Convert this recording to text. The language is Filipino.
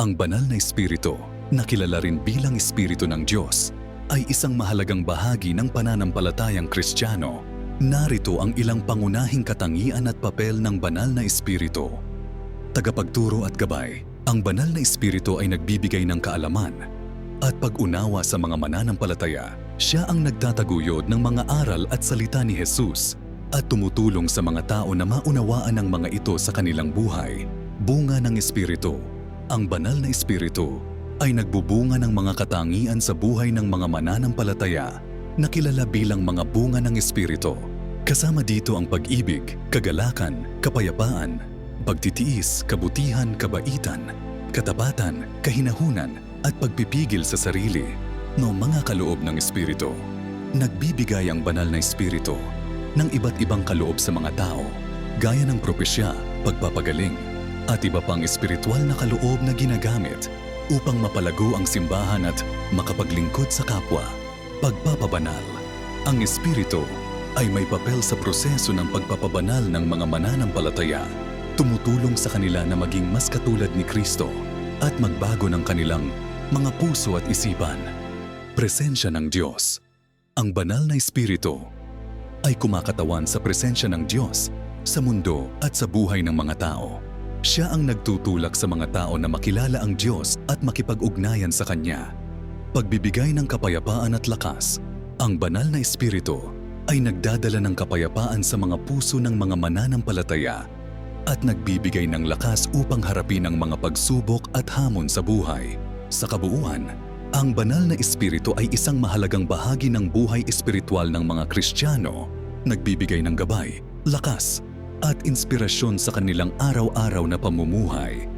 Ang banal na espiritu, na kilala rin bilang espiritu ng Diyos, ay isang mahalagang bahagi ng pananampalatayang Kristiyano. Narito ang ilang pangunahing katangian at papel ng banal na espiritu. Tagapagturo at gabay, ang banal na espiritu ay nagbibigay ng kaalaman at pag-unawa sa mga mananampalataya. Siya ang nagtataguyod ng mga aral at salita ni Jesus at tumutulong sa mga tao na maunawaan ang mga ito sa kanilang buhay. Bunga ng Espiritu Ang banal na Espiritu ay nagbubunga ng mga katangian sa buhay ng mga mananampalataya na kilala bilang mga bunga ng Espiritu. Kasama dito ang pag-ibig, kagalakan, kapayapaan, pagtitiis, kabutihan, kabaitan, katapatan, kahinahunan, at pagpipigil sa sarili no mga kaloob ng Espiritu. Nagbibigay ang banal na Espiritu ng iba't ibang kaloob sa mga tao, gaya ng propesya, pagpapagaling, at iba pang espiritual na kaloob na ginagamit upang mapalago ang simbahan at makapaglingkod sa kapwa. Pagpapabanal Ang Espiritu ay may papel sa proseso ng pagpapabanal ng mga mananampalataya, tumutulong sa kanila na maging mas katulad ni Kristo at magbago ng kanilang mga puso at isipan. Presensya ng Diyos Ang banal na Espiritu ay kumakatawan sa presensya ng Diyos sa mundo at sa buhay ng mga tao. Siya ang nagtutulak sa mga tao na makilala ang Diyos at makipag-ugnayan sa Kanya. Pagbibigay ng kapayapaan at lakas, ang banal na Espiritu ay nagdadala ng kapayapaan sa mga puso ng mga mananampalataya at nagbibigay ng lakas upang harapin ang mga pagsubok at hamon sa buhay. Sa kabuuan, ang banal na espiritu ay isang mahalagang bahagi ng buhay espiritual ng mga Kristiyano, nagbibigay ng gabay, lakas, at inspirasyon sa kanilang araw-araw na pamumuhay.